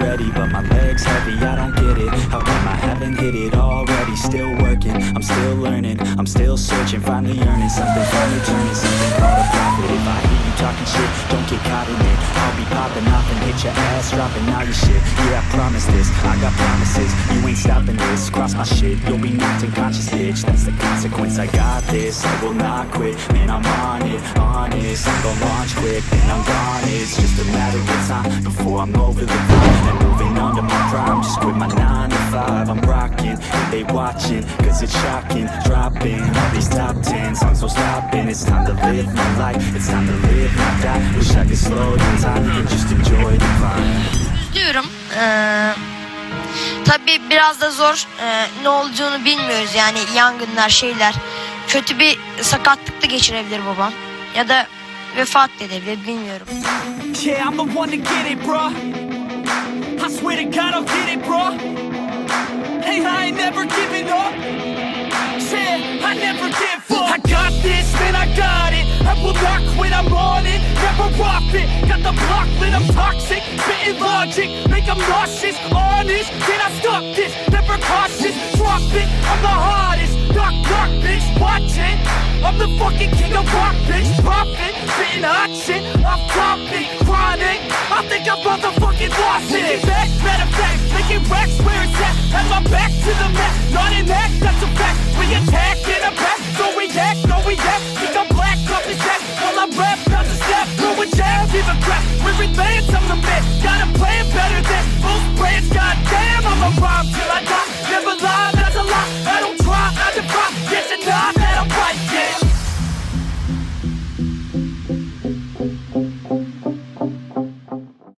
Ready, But my leg's heavy, I don't get it. How come I haven't hit it already? Still working, I'm still learning I'm still searching, finally earning Something finally turning, something. Called a profit If I hear you talking shit, don't get caught in it I'll be popping off and hit your ass Dropping all your shit, yeah I promise this I got promises, you ain't stopping this. Cross my shit, you'll be knocked unconscious, bitch. That's the consequence, I got this I will not quit, man I'm on it. Honest. I'm gonna launch quick, then I'm gone. It's just a matter of time before I'm over the line and moving on to my prime. Just quit my nine to five. I'm rocking, they watching, cause it's shocking. Dropping all these top ten songs, so stopping. It's time to live my life, it's time to live my die. Wish I could slow down time and just enjoy the climb. Tabii biraz da zor. Ee, ne olduğunu bilmiyoruz yani yangınlar şeyler. Kötü bir sakatlık da geçirebilir babam. Ya da vefat edebilir bilmiyorum. Got the block lit, I'm toxic. Spitting logic, make them nauseous. Honest, can I stop this? Never cautious, drop it. I'm the hardest. Knock, knock, bitch, watch it. I'm the fucking king of rock, bitch. Profit, spitting hot shit. Off topic, chronic. I think I'm motherfucking lost it. Back, matter of fact, making racks where it's at. Have my back to the mat, not an act, that's a fact. We attack in a back, no react, no react. Think I'm black, up his back. While I rap, not to step, throw a jab, a crap. We're advanced, I'm the man. Got a plan better than most brands, goddamn, I'm